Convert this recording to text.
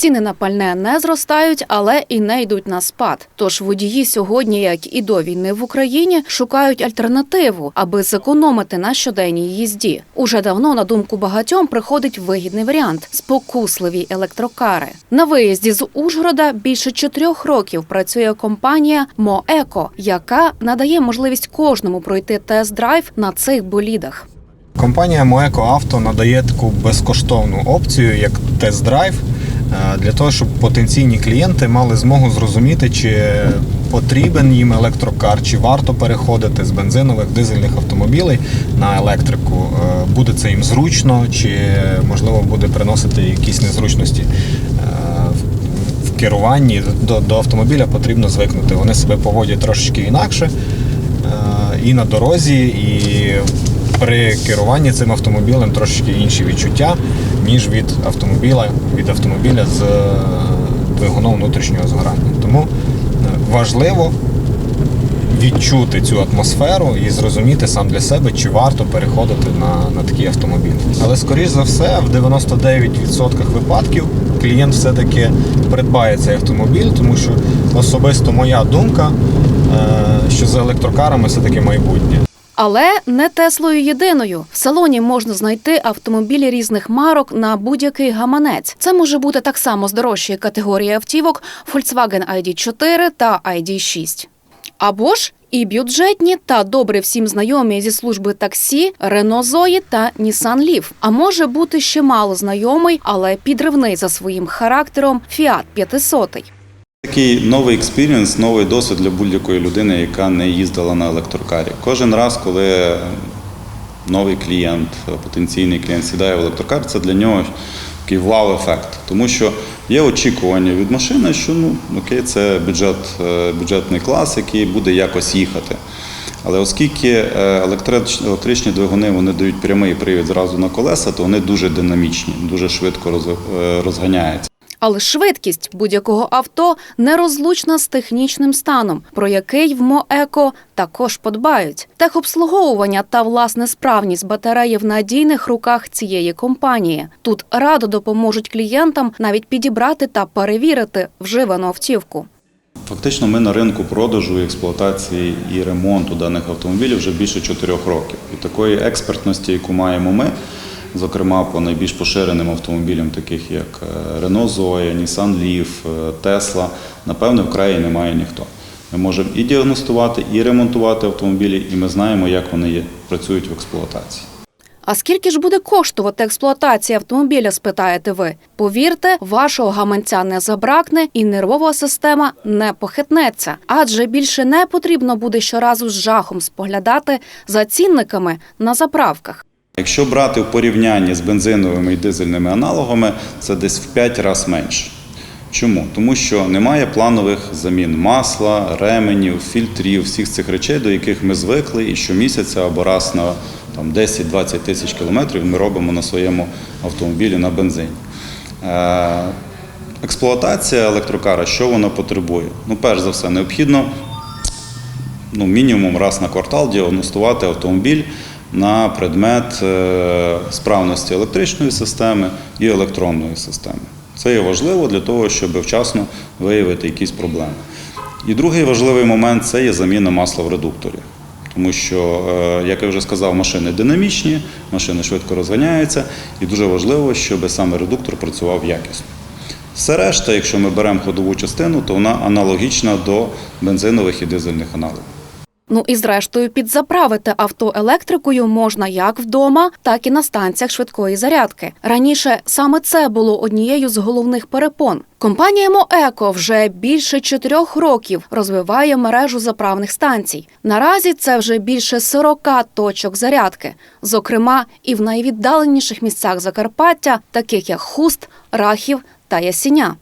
Ціни на пальне не зростають, але і не йдуть на спад. Тож водії сьогодні, як і до війни в Україні, шукають альтернативу, аби зекономити на щоденній їзді. Уже давно на думку багатьом приходить вигідний варіант спокусливі електрокари. На виїзді з Ужгорода більше чотирьох років працює компанія Моеко, яка надає можливість кожному пройти тест-драйв на цих болідах. Компанія Moeco Auto надає таку безкоштовну опцію, як тест-драйв, для того, щоб потенційні клієнти мали змогу зрозуміти, чи потрібен їм електрокар, чи варто переходити з бензинових дизельних автомобілей на електрику. Е, Буде це їм зручно, чи можливо буде приносити якісь незручності. Е, в- керуванні до, до автомобіля потрібно звикнути. Вони себе поводять трошечки інакше е, і на дорозі, і при керуванні цим автомобілем трошечки інші відчуття, ніж від автомобіля, від автомобіля з е, двигуном внутрішнього згорання. Тому е, важливо відчути цю атмосферу і зрозуміти сам для себе, чи варто переходити на, на такий автомобіль. Але скоріш за все, в 99% випадків клієнт все-таки придбає цей автомобіль, тому що особисто моя думка, е, що за електрокарами все-таки майбутнє. Але не Теслою єдиною. В салоні можна знайти автомобілі різних марок на будь-який гаманець. Це може бути так само з дорожчої категорії автівок Volkswagen ID4 та ID6. Або ж і бюджетні та добре всім знайомі зі служби таксі Renault Zoe та Nissan Leaf. А може бути ще мало знайомий, але підривний за своїм характером Fiat 500. Такий новий експірієнс, новий досвід для будь-якої людини, яка не їздила на електрокарі. Кожен раз, коли новий клієнт, потенційний клієнт сідає в електрокар, це для нього такий вау-ефект. Тому що є очікування від машини, що ну окей, це бюджет, е, бюджетний клас, який буде якось їхати. Але оскільки е, електричні двигуни вони дають прямий привід зразу на колеса, то вони дуже динамічні, дуже швидко е, розганяються. Але швидкість будь-якого авто нерозлучна з технічним станом, про який в МОЕКО також подбають. Техобслуговування та власне справність батареї в надійних руках цієї компанії. Тут радо допоможуть клієнтам навіть підібрати та перевірити вживану автівку. Фактично, ми на ринку продажу, експлуатації і ремонту даних автомобілів вже більше чотирьох років. І такої експертності, яку маємо ми, зокрема по найбільш поширеним автомобілям, таких як е, Renault Zoe, Nissan Leaf, е, Tesla, напевне, в краї немає ніхто. Ми можемо і діагностувати, і ремонтувати автомобілі, і ми знаємо, як вони працюють в експлуатації. А скільки ж буде коштувати експлуатація автомобіля, спитаєте ви? Повірте, вашого гаманця не забракне і нервова система не похитнеться, адже більше не потрібно буде щоразу з жахом споглядати за цінниками на заправках. Якщо брати в порівнянні з бензиновими і дизельними аналогами, це десь в 5 разів менше. Чому? Тому що немає планових замін масла, ременів, фільтрів, всіх цих речей, до яких ми звикли, і щомісяця або раз на 10-20 тисяч кілометрів ми робимо на своєму автомобілі на бензині. Е, Експлуатація електрокара, що вона потребує? Ну, перш за все, необхідно ну, мінімум раз на квартал діагностувати автомобіль на предмет е, справності електричної системи і електронної системи. Це є важливо для того, щоб вчасно виявити якісь проблеми. І другий важливий момент це є заміна масла в редукторі. Тому що, е, як я вже сказав, машини динамічні, машини швидко розганяються, і дуже важливо, щоб саме редуктор працював якісно. Все решта, якщо ми беремо ходову частину, то вона аналогічна до бензинових і дизельних аналогів. Ну і зрештою підзаправити авто електрикою можна як вдома, так і на станціях швидкої зарядки. Раніше саме це було однією з головних перепон. Компанія Моеко вже більше чотирьох років розвиває мережу заправних станцій. Наразі це вже більше 40 точок зарядки, зокрема і в найвіддаленіших місцях Закарпаття, таких як Хуст, Рахів та Ясіня.